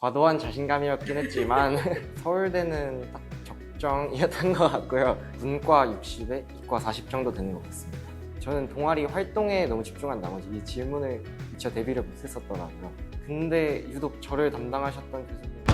과도한 자신감이었긴 했지만 서울대는 딱 적정이었던 것 같고요. 문과 60에 이과 40 정도 되는 것 같습니다. 저는 동아리 활동에 너무 집중한 나머지 이 질문을 미처 대비를 못했었더라고요. 근데 유독 저를 담당하셨던 교수님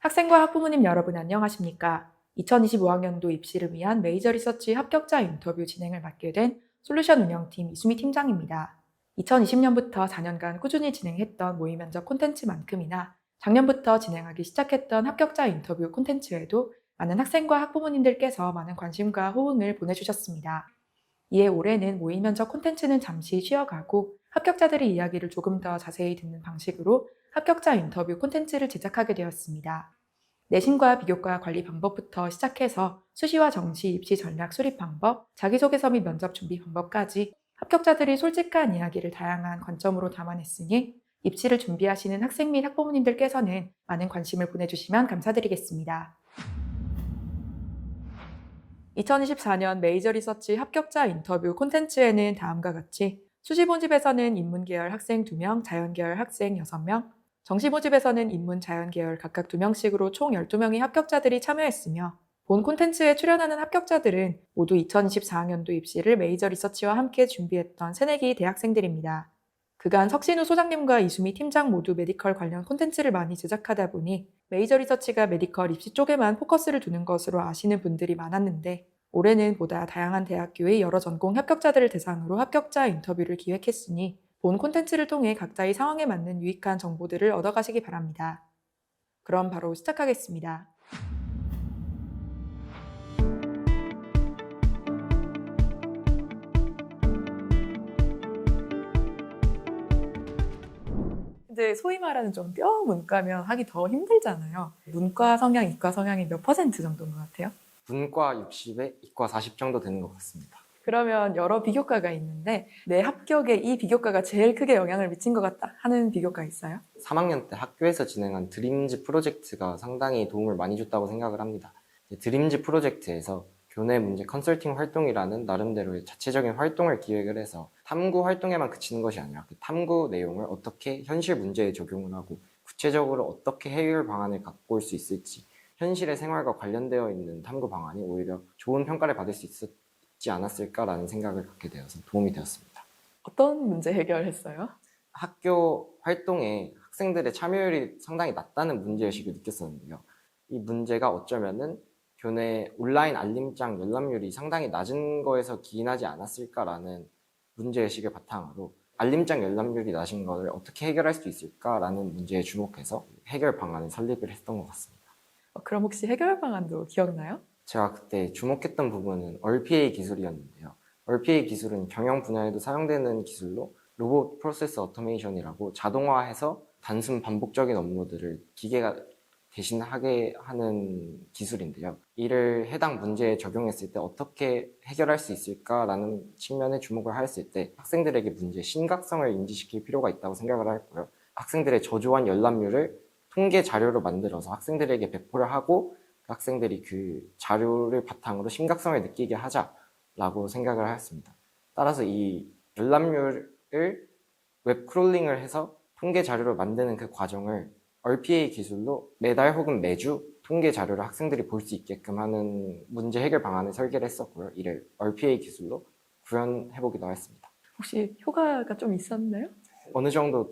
학생과 학부모님 여러분 안녕하십니까? 2025학년도 입시를 위한 메이저 리서치 합격자 인터뷰 진행을 맡게 된 솔루션 운영팀 이수미 팀장입니다. 2020년부터 4년간 꾸준히 진행했던 모의 면접 콘텐츠만큼이나 작년부터 진행하기 시작했던 합격자 인터뷰 콘텐츠에도 많은 학생과 학부모님들께서 많은 관심과 호응을 보내주셨습니다. 이에 올해는 모의 면접 콘텐츠는 잠시 쉬어가고 합격자들의 이야기를 조금 더 자세히 듣는 방식으로 합격자 인터뷰 콘텐츠를 제작하게 되었습니다. 내신과 비교과 관리 방법부터 시작해서 수시와 정시 입시 전략 수립 방법, 자기소개서 및 면접 준비 방법까지 합격자들이 솔직한 이야기를 다양한 관점으로 담아냈으니 입시를 준비하시는 학생 및 학부모님들께서는 많은 관심을 보내주시면 감사드리겠습니다. 2024년 메이저 리서치 합격자 인터뷰 콘텐츠에는 다음과 같이 수시 모집에서는 인문 계열 학생 2명, 자연 계열 학생 6명, 정시 모집에서는 인문, 자연 계열 각각 2명씩으로 총 12명의 합격자들이 참여했으며 본 콘텐츠에 출연하는 합격자들은 모두 2024학년도 입시를 메이저 리서치와 함께 준비했던 새내기 대학생들입니다. 그간 석신우 소장님과 이수미 팀장 모두 메디컬 관련 콘텐츠를 많이 제작하다 보니 메이저 리서치가 메디컬 입시 쪽에만 포커스를 두는 것으로 아시는 분들이 많았는데 올해는 보다 다양한 대학교의 여러 전공 합격자들을 대상으로 합격자 인터뷰를 기획했으니 본 콘텐츠를 통해 각자의 상황에 맞는 유익한 정보들을 얻어가시기 바랍니다. 그럼 바로 시작하겠습니다. 이제 소위 말하는 좀 뼈 문과면 하기 더 힘들잖아요. 문과 성향, 이과 성향이 몇 퍼센트 정도인 것 같아요? 문과 60에 이과 40 정도 되는 것 같습니다. 그러면 여러 비교과가 있는데 내 합격에 이 비교과가 제일 크게 영향을 미친 것 같다 하는 비교과 있어요? 3학년 때 학교에서 진행한 드림즈 프로젝트가 상당히 도움을 많이 줬다고 생각을 합니다. 드림즈 프로젝트에서 교내 문제 컨설팅 활동이라는 나름대로의 자체적인 활동을 기획을 해서 탐구 활동에만 그치는 것이 아니라 그 탐구 내용을 어떻게 현실 문제에 적용을 하고 구체적으로 어떻게 해결 방안을 갖고 올 수 있을지 현실의 생활과 관련되어 있는 탐구 방안이 오히려 좋은 평가를 받을 수 있었 지 않았을까라는 생각을 갖게 되어서 도움이 되었습니다. 어떤 문제 해결했어요? 학교 활동에 학생들의 참여율이 상당히 낮다는 문제의식을 느꼈었는데요. 이 문제가 어쩌면은 교내 온라인 알림장 열람률이 상당히 낮은 거에서 기인하지 않았을까라는 문제의식을 바탕으로 알림장 열람률이 낮은 것을 어떻게 해결할 수 있을까라는 문제에 주목해서 해결 방안을 설립을 했던 것 같습니다. 어, 그럼 혹시 해결 방안도 기억나요? 제가 그때 주목했던 부분은 RPA 기술이었는데요. RPA 기술은 경영 분야에도 사용되는 기술로 로봇 프로세스 오토메이션이라고 자동화해서 단순 반복적인 업무들을 기계가 대신하게 하는 기술인데요. 이를 해당 문제에 적용했을 때 어떻게 해결할 수 있을까라는 측면에 주목을 하였을 때 학생들에게 문제의 심각성을 인지시킬 필요가 있다고 생각을 했고요. 학생들의 저조한 열람률을 통계 자료로 만들어서 학생들에게 배포를 하고 학생들이 그 자료를 바탕으로 심각성을 느끼게 하자라고 생각을 하였습니다. 따라서 이 열람률을 웹 크롤링을 해서 통계 자료를 만드는 그 과정을 RPA 기술로 매달 혹은 매주 통계 자료를 학생들이 볼 수 있게끔 하는 문제 해결 방안을 설계를 했었고요. 이를 RPA 기술로 구현해보기도 했습니다. 혹시 효과가 좀 있었나요? 어느 정도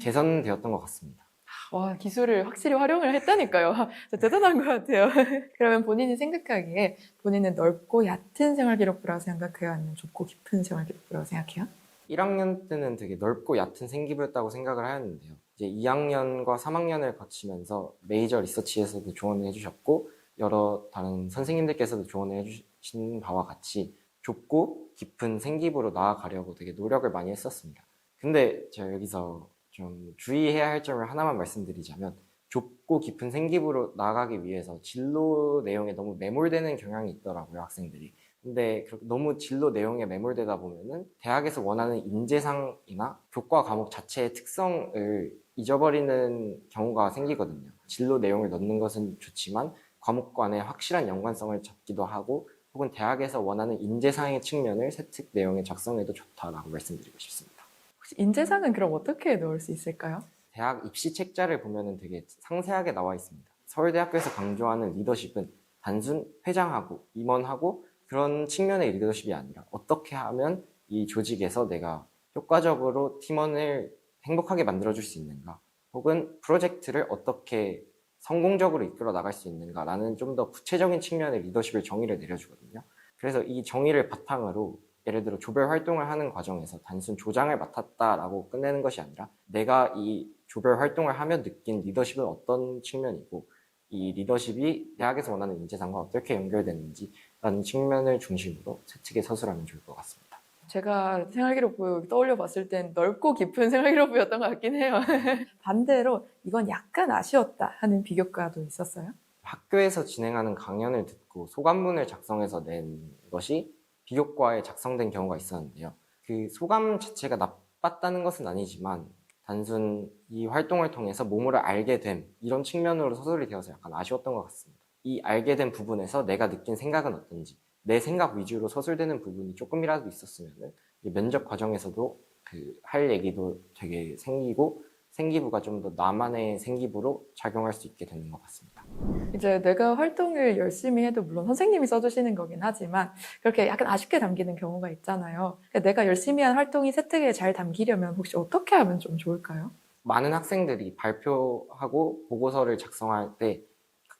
개선되었던 것 같습니다. 와, 기술을 확실히 활용을 했다니까요. 대단한 것 같아요. 그러면 본인이 생각하기에 본인은 넓고 얕은 생활 기록부라고 생각해요? 아니면 좁고 깊은 생활 기록부라고 생각해요? 1학년 때는 되게 넓고 얕은 생기부였다고 생각을 하였는데요. 이제 2학년과 3학년을 거치면서 메이저 리서치에서도 조언을 해주셨고 여러 다른 선생님들께서도 조언을 해주신 바와 같이 좁고 깊은 생기부로 나아가려고 되게 노력을 많이 했었습니다. 근데 제가 여기서 좀 주의해야 할 점을 하나만 말씀드리자면 좁고 깊은 생기부로 나아가기 위해서 진로 내용에 너무 매몰되는 경향이 있더라고요, 학생들이. 근데 그렇게 너무 진로 내용에 매몰되다 보면은 대학에서 원하는 인재상이나 교과 과목 자체의 특성을 잊어버리는 경우가 생기거든요. 진로 내용을 넣는 것은 좋지만 과목 간의 확실한 연관성을 잡기도 하고 혹은 대학에서 원하는 인재상의 측면을 세특 내용에 작성해도 좋다라고 말씀드리고 싶습니다. 혹시 인재상은 그럼 어떻게 넣을 수 있을까요? 대학 입시 책자를 보면 되게 상세하게 나와 있습니다. 서울대학교에서 강조하는 리더십은 단순 회장하고 임원하고 그런 측면의 리더십이 아니라 어떻게 하면 이 조직에서 내가 효과적으로 팀원을 행복하게 만들어줄 수 있는가 혹은 프로젝트를 어떻게 성공적으로 이끌어 나갈 수 있는가라는 좀 더 구체적인 측면의 리더십을 정의를 내려주거든요. 그래서 이 정의를 바탕으로 예를 들어 조별 활동을 하는 과정에서 단순 조장을 맡았다라고 끝내는 것이 아니라 내가 이 조별 활동을 하며 느낀 리더십은 어떤 측면이고 이 리더십이 대학에서 원하는 인재상과 어떻게 연결되는지라는 측면을 중심으로 세특에 서술하면 좋을 것 같습니다. 제가 생활기록부 떠올려 봤을 땐 넓고 깊은 생활기록부였던 것 같긴 해요. 반대로 이건 약간 아쉬웠다 하는 비교과도 있었어요. 학교에서 진행하는 강연을 듣고 소감문을 작성해서 낸 것이 비교과에 작성된 경우가 있었는데요. 그 소감 자체가 나빴다는 것은 아니지만 단순 이 활동을 통해서 모모를 알게 됨 이런 측면으로 서술이 되어서 약간 아쉬웠던 것 같습니다. 이 알게 된 부분에서 내가 느낀 생각은 어떤지 내 생각 위주로 서술되는 부분이 조금이라도 있었으면 면접 과정에서도 그 할 얘기도 되게 생기고 생기부가 좀 더 나만의 생기부로 작용할 수 있게 되는 것 같습니다. 이제 내가 활동을 열심히 해도 물론 선생님이 써주시는 거긴 하지만 그렇게 약간 아쉽게 담기는 경우가 있잖아요. 내가 열심히 한 활동이 세특에 잘 담기려면 혹시 어떻게 하면 좀 좋을까요? 많은 학생들이 발표하고 보고서를 작성할 때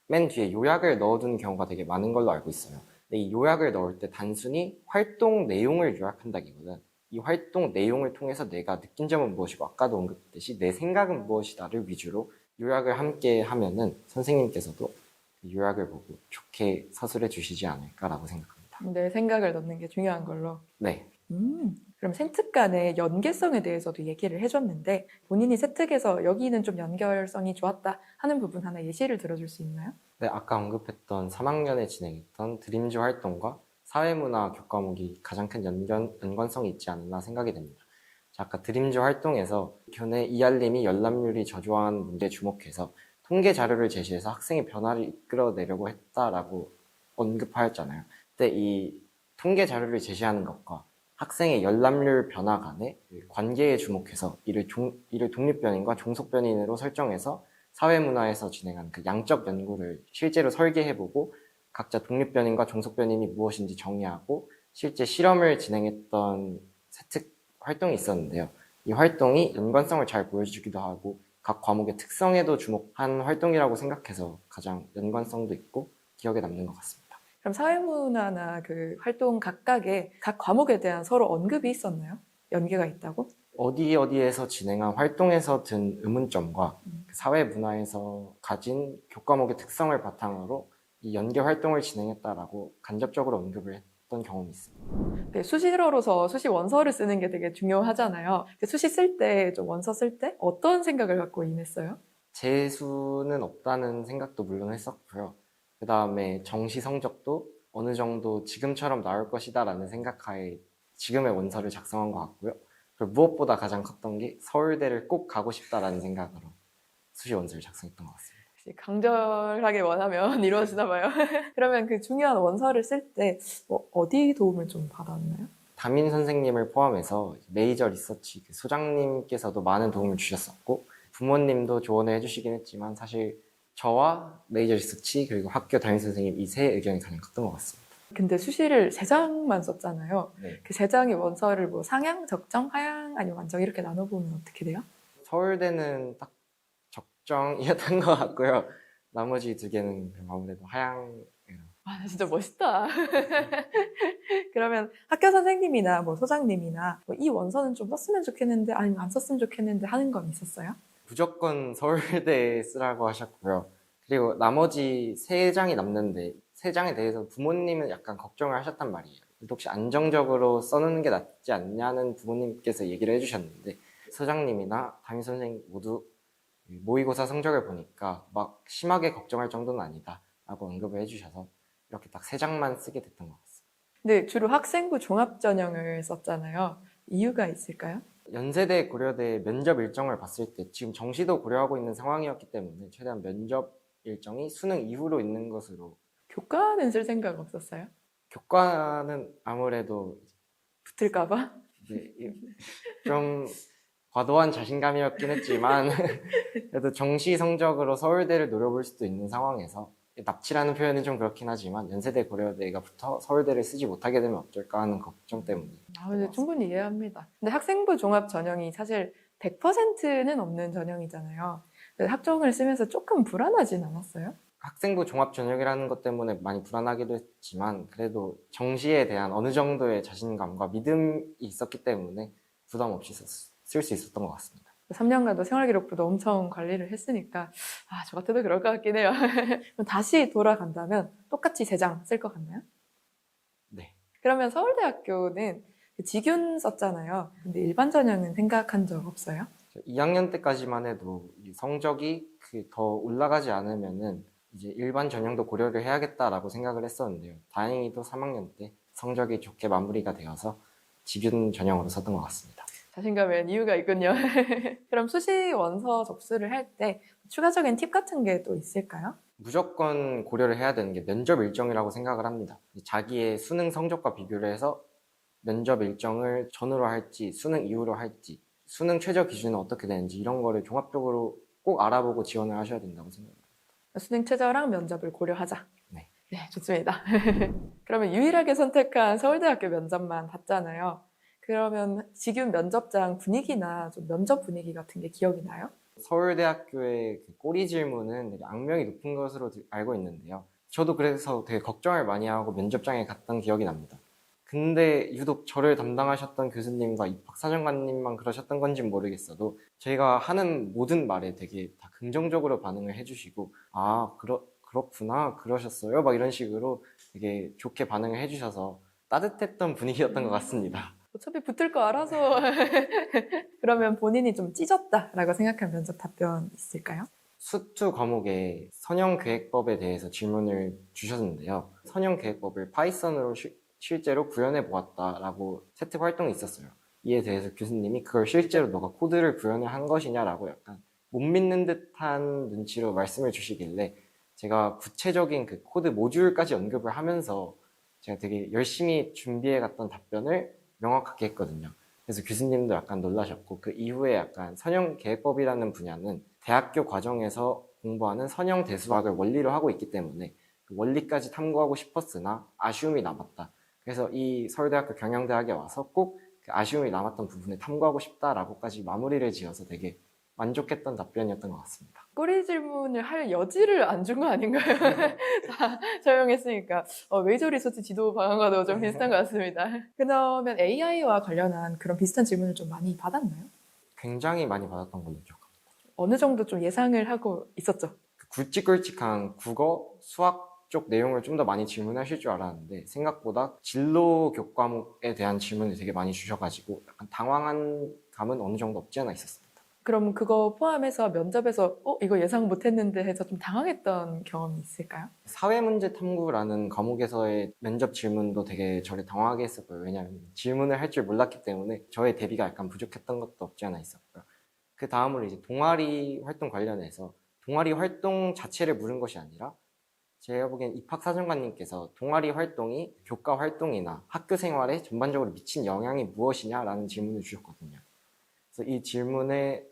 맨 뒤에 요약을 넣어두는 경우가 되게 많은 걸로 알고 있어요. 근데 이 요약을 넣을 때 단순히 활동 내용을 요약한다기보다는 이 활동 내용을 통해서 내가 느낀 점은 무엇이고 아까도 언급했듯이 내 생각은 무엇이다를 위주로 요약을 함께 하면은 선생님께서도 그 요약을 보고 좋게 서술해 주시지 않을까라고 생각합니다. 내 생각을 넣는 게 중요한 걸로. 네. 음, 그럼 세특 간의 연계성에 대해서도 얘기를 해줬는데 본인이 세특에서 여기는 좀 연결성이 좋았다 하는 부분 하나 예시를 들어줄 수 있나요? 네, 아까 언급했던 3학년에 진행했던 드림즈 활동과 사회문화 교과목이 가장 큰 연관, 연관성이 있지 않나 생각이 됩니다. 자, 아까 드림즈 활동에서 교내 이알림이 열람률이 저조한 문제에 주목해서 통계 자료를 제시해서 학생의 변화를 이끌어내려고 했다라고 언급하였잖아요. 근데 이 통계 자료를 제시하는 것과 학생의 열람률 변화 간의 관계에 주목해서 이를, 종, 이를 독립변인과 종속변인으로 설정해서 사회문화에서 진행한 그 양적 연구를 실제로 설계해보고 각자 독립변인과 종속변인이 무엇인지 정의하고 실제 실험을 진행했던 세특 활동이 있었는데요. 이 활동이 연관성을 잘 보여주기도 하고 각 과목의 특성에도 주목한 활동이라고 생각해서 가장 연관성도 있고 기억에 남는 것 같습니다. 그럼 사회문화나 그 활동 각각의 각 과목에 대한 서로 언급이 있었나요? 연계가 있다고? 어디 어디에서 진행한 활동에서 든 의문점과 음. 그 사회 문화에서 가진 교과목의 특성을 바탕으로 이 연계 활동을 진행했다라고 간접적으로 언급을 했 던 경험이 있습니다. 네, 수시로서 수시 원서를 쓰는 게 되게 중요하잖아요. 그 수시 쓸 때, 좀 원서 쓸 때 어떤 생각을 갖고 임했어요? 재수는 없다는 생각도 물론 했었고요. 그 다음에 정시 성적도 어느 정도 지금처럼 나올 것이다라는 생각하에 지금의 원서를 작성한 것 같고요. 그리고 무엇보다 가장 컸던 게 서울대를 꼭 가고 싶다라는 생각으로 수시 원서를 작성했던 것 같습니다. 강절하게 원하면 이루어지나 봐요. 그러면 그 중요한 원서를 쓸 때 뭐 어디 도움을 좀 받았나요? 담임 선생님을 포함해서 메이저 리서치 그 소장님께서도 많은 도움을 주셨었고 부모님도 조언을 해주시긴 했지만 사실 저와 메이저 리서치 그리고 학교 담임 선생님 이 세 의견이 가장 컸던 것 같습니다. 근데 수시를 세 장만 썼잖아요. 네. 그세 장의 원서를 뭐 상향, 적정, 하향 아니면 완정 이렇게 나눠보면 어떻게 돼요? 서울대는 딱 적정이었던 것 같고요. 나머지 두 개는 아무래도 하향 와, 나 진짜 멋있다. 그러면 학교 선생님이나 뭐 소장님이나 뭐 이 원서는 좀 썼으면 좋겠는데 아니면 안 썼으면 좋겠는데 하는 건 있었어요? 무조건 서울대에 쓰라고 하셨고요. 그리고 나머지 세 장이 남는데 세 장에 대해서 부모님은 약간 걱정을 하셨단 말이에요. 혹시 안정적으로 써놓는 게 낫지 않냐는 부모님께서 얘기를 해주셨는데 소장님이나 담임 선생님 모두 모의고사 성적을 보니까 막 심하게 걱정할 정도는 아니다 라고 언급을 해주셔서 이렇게 딱 세 장만 쓰게 됐던 것 같습니다. 근데 주로 학생부 종합 전형을 썼잖아요. 이유가 있을까요? 연세대 고려대 면접 일정을 봤을 때 지금 정시도 고려하고 있는 상황이었기 때문에 최대한 면접 일정이 수능 이후로 있는 것으로 교과는 쓸 생각 없었어요? 교과는 아무래도 붙을까봐? 이- 좀 과도한 자신감이었긴 했지만 그래도 정시 성적으로 서울대를 노려볼 수도 있는 상황에서 납치라는 표현은 좀 그렇긴 하지만 연세대 고려대가 붙어 서울대를 쓰지 못하게 되면 어쩔까 하는 걱정 때문에 아, 근데 충분히 이해합니다. 근데 학생부 종합 전형이 사실 100%는 없는 전형이잖아요. 학종을 쓰면서 조금 불안하진 않았어요? 학생부 종합 전형이라는 것 때문에 많이 불안하기도 했지만 그래도 정시에 대한 어느 정도의 자신감과 믿음이 있었기 때문에 부담 없이 쓸 수 있었던 것 같습니다. 3년간도 생활기록부도 엄청 관리를 했으니까 아, 저 같아도 그럴 것 같긴 해요. 다시 돌아간다면 똑같이 세장쓸 것 같나요? 네. 그러면 서울대학교는 그 지균 썼잖아요. 근데 일반 전형은 생각한 적 없어요? 2학년 때까지만 해도 이 성적이 그더 올라가지 않으면은 이제 일반 전형도 고려를 해야겠다라고 생각을 했었는데요. 다행히도 3학년 때 성적이 좋게 마무리가 되어서 지균 전형으로 썼던 것 같습니다. 자신감엔 이유가 있군요. 그럼 수시 원서 접수를 할 때 추가적인 팁 같은 게 또 있을까요? 무조건 고려를 해야 되는 게 면접 일정이라고 생각을 합니다. 자기의 수능 성적과 비교를 해서 면접 일정을 전후로 할지 수능 이후로 할지 수능 최저 기준은 어떻게 되는지 이런 거를 종합적으로 꼭 알아보고 지원을 하셔야 된다고 생각합니다. 수능 최저랑 면접을 고려하자. 네. 네, 좋습니다. 그러면 유일하게 선택한 서울대학교 면접만 봤잖아요. 그러면 지금 면접장 분위기나 좀 면접 분위기 같은 게 기억이 나요? 서울대학교의 그 꼬리 질문은 악명이 높은 것으로 들- 알고 있는데요. 저도 그래서 되게 걱정을 많이 하고 면접장에 갔던 기억이 납니다. 근데 유독 저를 담당하셨던 교수님과 입학사정관님만 그러셨던 건지 는 모르겠어도 저희가 하는 모든 말에 되게 다 긍정적으로 반응을 해주시고 아 그렇 그렇구나 그러셨어요 막 이런 식으로 되게 좋게 반응을 해주셔서 따뜻했던 분위기였던 것 같습니다. 어차피 붙을 거 알아서. 그러면 본인이 좀 찢었다라고 생각한 면접 답변 있을까요? 수투 과목에 선형계획법에 대해서 질문을 주셨는데요. 선형계획법을 파이썬으로 시- 실제로 구현해 보았다라고 세트 활동이 있었어요. 이에 대해서 교수님이 그걸 실제로 너가 코드를 구현을 한 것이냐라고 약간 못 믿는 듯한 눈치로 말씀을 주시길래 제가 구체적인 그 코드 모듈까지 언급을 하면서 제가 되게 열심히 준비해 갔던 답변을 명확하게 했거든요. 그래서 교수님도 약간 놀라셨고 그 이후에 약간 선형 계획법이라는 분야는 대학교 과정에서 공부하는 선형 대수학을 원리로 하고 있기 때문에 그 원리까지 탐구하고 싶었으나 아쉬움이 남았다. 그래서 이 서울대학교 경영대학에 와서 꼭 그 아쉬움이 남았던 부분을 탐구하고 싶다라고까지 마무리를 지어서 되게 만족했던 답변이었던 것 같습니다. 꼬리 질문을 할 여지를 안 준 거 아닌가요? 다 사용했으니까 어, 메이저 리서치 지도 방안과도 좀 비슷한 것 같습니다. 그러면 AI와 관련한 그런 비슷한 질문을 좀 많이 받았나요? 굉장히 많이 받았던 걸로 기억합니다. 어느 정도 좀 예상을 하고 있었죠. 그 굵직굵직한 국어, 수학 쪽 내용을 좀 더 많이 질문하실 줄 알았는데 생각보다 진로 교과목에 대한 질문을 되게 많이 주셔가지고 약간 당황한 감은 어느 정도 없지 않아 있었습니다. 그럼 그거 포함해서 면접에서 어 이거 예상 못했는데 해서 좀 당황했던 경험이 있을까요? 사회문제 탐구라는 과목에서의 면접 질문도 되게 저를 당황하게 했었고요. 왜냐하면 질문을 할 줄 몰랐기 때문에 저의 대비가 약간 부족했던 것도 없지 않아 있었고요. 그 다음으로 이제 동아리 활동 관련해서 동아리 활동 자체를 물은 것이 아니라 제가 보기엔 입학사정관님께서 동아리 활동이 교과 활동이나 학교 생활에 전반적으로 미친 영향이 무엇이냐라는 질문을 주셨거든요. 그래서 이 질문에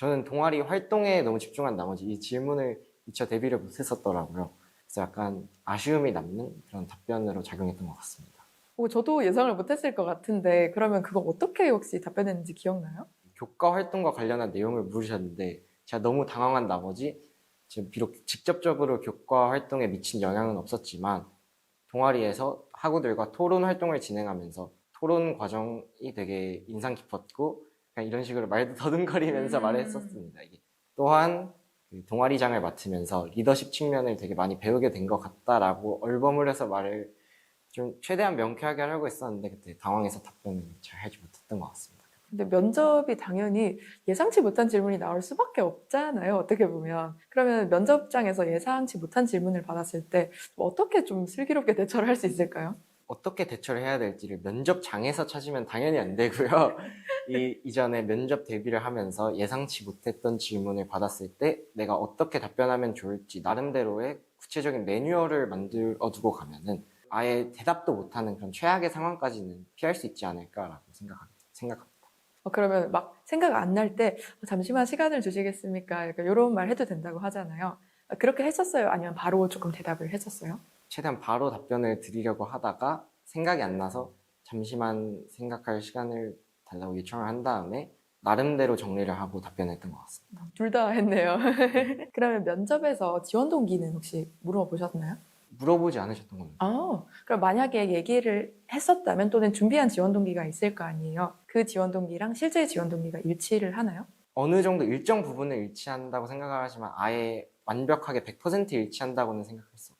저는 동아리 활동에 너무 집중한 나머지 이 질문을 미처 대비를 못했었더라고요. 그래서 약간 아쉬움이 남는 그런 답변으로 작용했던 것 같습니다. 어, 저도 예상을 못했을 것 같은데 그러면 그거 어떻게 혹시 답변했는지 기억나요? 교과 활동과 관련한 내용을 물으셨는데 제가 너무 당황한 나머지 지금 비록 직접적으로 교과 활동에 미친 영향은 없었지만 동아리에서 학우들과 토론 활동을 진행하면서 토론 과정이 되게 인상 깊었고 그냥 이런 식으로 말도 더듬거리면서 음. 말을 했었습니다. 또한 그 동아리장을 맡으면서 리더십 측면을 되게 많이 배우게 된 것 같다라고 얼버무려서 말을 좀 최대한 명쾌하게 하려고 했었는데 그때 당황해서 답변을 잘 하지 못했던 것 같습니다. 근데 면접이 당연히 예상치 못한 질문이 나올 수밖에 없잖아요. 어떻게 보면. 그러면 면접장에서 예상치 못한 질문을 받았을 때 어떻게 좀 슬기롭게 대처를 할 수 있을까요? 어떻게 대처를 해야 될지를 면접장에서 찾으면 당연히 안 되고요. 이 이전에 면접 대비를 하면서 예상치 못했던 질문을 받았을 때 내가 어떻게 답변하면 좋을지 나름대로의 구체적인 매뉴얼을 만들어 두고 가면은 아예 대답도 못하는 그런 최악의 상황까지는 피할 수 있지 않을까라고 생각합니다. 어, 그러면 막 생각 안 날 때 잠시만 시간을 주시겠습니까? 이런 말 해도 된다고 하잖아요. 아, 그렇게 했었어요? 아니면 바로 조금 대답을 했었어요? 최대한 바로 답변을 드리려고 하다가 생각이 안 나서 잠시만 생각할 시간을 달라고 요청을 한 다음에 나름대로 정리를 하고 답변했던 것 같습니다. 둘 다 했네요. 그러면 면접에서 지원 동기는 혹시 물어보셨나요? 물어보지 않으셨던 겁니다. 아, 그럼 만약에 얘기를 했었다면 또는 준비한 지원 동기가 있을 거 아니에요. 그 지원 동기랑 실제 지원 동기가 일치를 하나요? 어느 정도 일정 부분을 일치한다고 생각을 하지만 아예 완벽하게 100% 일치한다고는 생각할 수 없습니다. 그럼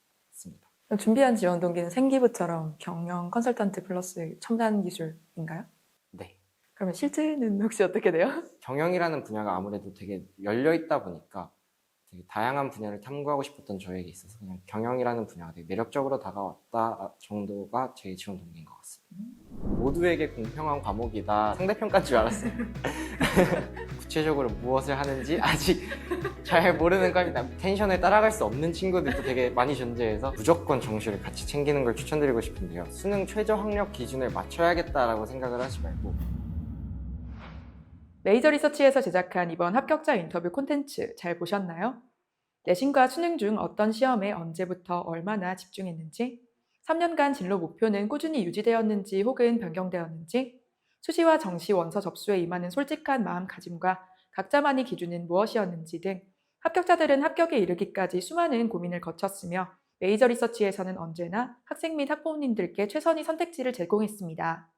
준비한 지원 동기는 생기부처럼 경영 컨설턴트 플러스 첨단 기술인가요? 네. 그러면 실제는 혹시 어떻게 돼요? 경영이라는 분야가 아무래도 되게 열려 있다 보니까 되게 다양한 분야를 탐구하고 싶었던 저에게 있어서 그냥 경영이라는 분야가 되게 매력적으로 다가왔다 정도가 제 지원 동기인 것 같습니다. 모두에게 공평한 과목이다. 상대평가인 줄 알았어요. 구체적으로 무엇을 하는지 아직 잘 모르는 과입니다. 텐션에 따라갈 수 없는 친구들도 되게 많이 존재해서 무조건 정시를 같이 챙기는 걸 추천드리고 싶은데요. 수능 최저 학력 기준을 맞춰야겠다라고 생각을 하지 말고 메이저 리서치에서 제작한 이번 합격자 인터뷰 콘텐츠 잘 보셨나요? 내신과 수능 중 어떤 시험에 언제부터 얼마나 집중했는지, 3년간 진로 목표는 꾸준히 유지되었는지 혹은 변경되었는지, 수시와 정시 원서 접수에 임하는 솔직한 마음가짐과 각자만의 기준은 무엇이었는지 등 합격자들은 합격에 이르기까지 수많은 고민을 거쳤으며 메이저 리서치에서는 언제나 학생 및 학부모님들께 최선의 선택지를 제공했습니다.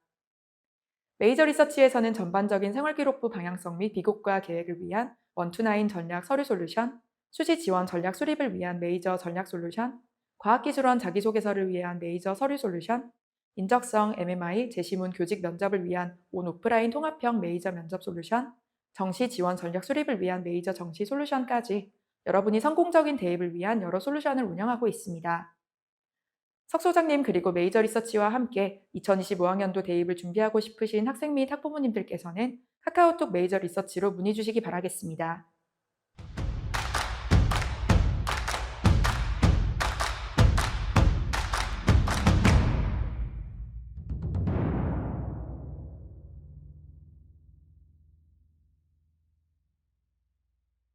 메이저 리서치에서는 전반적인 생활기록부 방향성 및 비교과 계획을 위한 원투나인 전략 서류 솔루션, 수시 지원 전략 수립을 위한 메이저 전략 솔루션, 과학기술원 자기소개서를 위한 메이저 서류 솔루션, 인적성 MMI 재시문 교직 면접을 위한 온 오프라인 통합형 메이저 면접 솔루션, 정시 지원 전략 수립을 위한 메이저 정시 솔루션까지 여러분이 성공적인 대입을 위한 여러 솔루션을 운영하고 있습니다. 석 소장님 그리고 메이저 리서치와 함께 2025학년도 대입을 준비하고 싶으신 학생 및 학부모님들께서는 카카오톡 메이저 리서치로 문의 주시기 바라겠습니다.